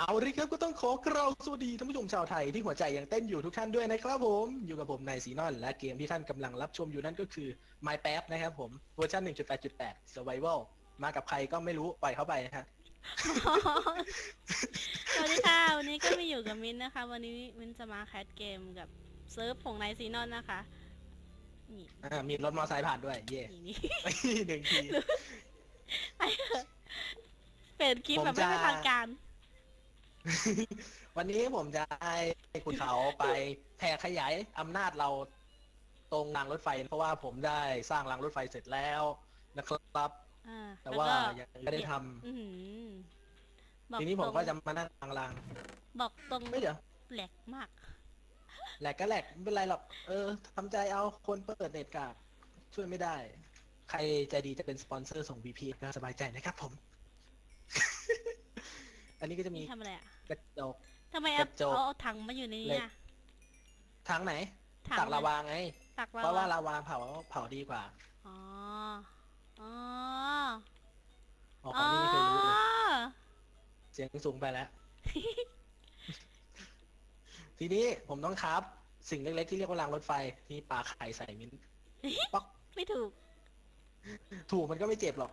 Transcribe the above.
เอาละครับก็ต้องขอกราบสวัสดีท่านผู้ชมชาวไทยที่หัวใจยังเต้นอยู่ทุกท่านด้วยนะครับผมอยู่กับผมนายซีนอน และเกมที่ท่านกำลังรับชมอยู่นั่นก็คือ My p a p นะครับผมเวอร์ชัน1.8.8 Survival มากับใครก็ไม่รู้ปล่อยเข้าไปนะฮะสวัสดีค่ะ วันนี้ก็มาอยู่กับมิ้นท์นะคะ วันนี้มิ้นท์จะมาแคสเกมกับเซิร์ฟของนายซีนอนนะคะ นี่อ่ามีรถมอเตอร์ไซค์ผ่านด้วย เย่นี่นี่ หนึ่งที ไปเถอะเป็นคลิปแบบผมจะไม่เป็นทางการ วันนี้ผมจะให้คุณเขาไปแผ่ขยายอำนาจเราตรงรางรถไฟ เพราะว่าผมได้สร้างรางรถไฟเสร็จแล้วนะครับ อ่าแต่ว่าล้ยังไม่ได้ทำอื้อหือบอกทีนี้ผมตรงก็จะมานั่งกลางรางบอกตรงไม่เดี๋ยวแหลกมาก แหลกก็แหลกไม่เป็นไรหรอกเออทำใจเอาคนเปิดเน็ตกากช่วยไม่ได้ ใครใจดีจะเป็นสปอนเซอร์ส่ง VP ก็สบายใจนะครับผม อันนี้ก็จะมีนี่ทำอะไรอะกระจก ทำไมเอากระจก เอาเอาถังมาอยู่ในนี้อะทางไหนถังตักลาวาไง ตักเพราะว่าลาวาลาวาเผาเผาดีกว่าอ๋อ อ๋อ ออกของนี่ไม่เคยรู้เลยอ๋อเสียงสูงไปแล้ว ทีนี้ผมต้องครับสิ่งเล็กๆที่เรียกว่ารางรถไฟที่ปลาไข่ใส่มิ้นป๊อกไม่ถูก ถูกมันก็ไม่เจ็บหรอก